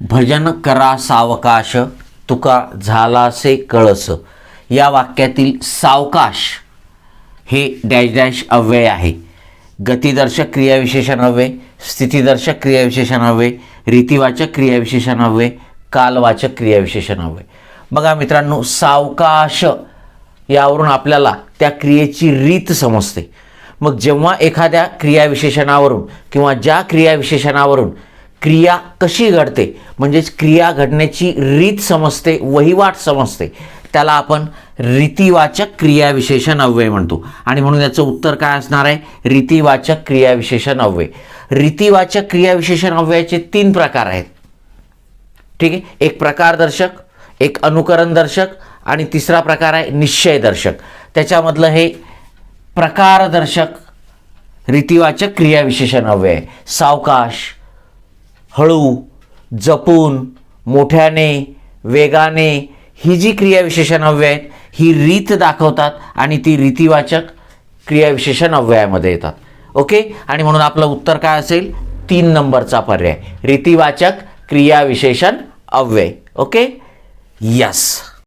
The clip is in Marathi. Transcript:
भजन करा सावकाश तुका झालासे कळस. या वाक्यातील सावकाश हे डॅश डॅश अव्यय आहे. गतिदर्शक क्रियाविशेषण अव्यय स्थितीदर्शक क्रियाविशेषण अव्यय रीतिवाचक क्रियाविशेषण अव्यय कालवाचक क्रियाविशेषण अव्यय. बघा मित्रांनो सावकाश यावरून आपल्याला त्या क्रियेची रीत समजते. मग जेव्हा एखाद्या क्रियाविशेषणावरून किंवा ज्या क्रियाविशेषणावरून क्रिया कशी घडते? म्हणजेच क्रिया घडण्याची रीत समजते वहिवाट समजते. त्याला आपण रीतिवाचक क्रियाविशेषण अव्यय म्हणतो. आणि म्हणून याचं उत्तर काय असणार आहे? रीतिवाचक क्रियाविशेषण अव्यय. रीतिवाचक क्रियाविशेषण अव्ययाचे तीन प्रकार आहेत. ठीक आहे? एक प्रकारदर्शक एक अनुकरणदर्शक आणि तिसरा प्रकार आहे निश्चयदर्शक त्याच्यामधलं हे प्रकारदर्शक रीतिवाचक क्रियाविशेषण अव्यय सावकाश हळू जपून मोठ्याने वेगाने ही जी क्रियाविशेषण अव्यय आहेत ही रीत दाखवतात आणि ती रीतिवाचक क्रियाविशेषण अव्ययामध्ये येतात. ओके? आणि म्हणून आपलं उत्तर काय असेल? तीन नंबरचा पर्याय. रीतिवाचक क्रियाविशेषण अव्यय. ओके? यस.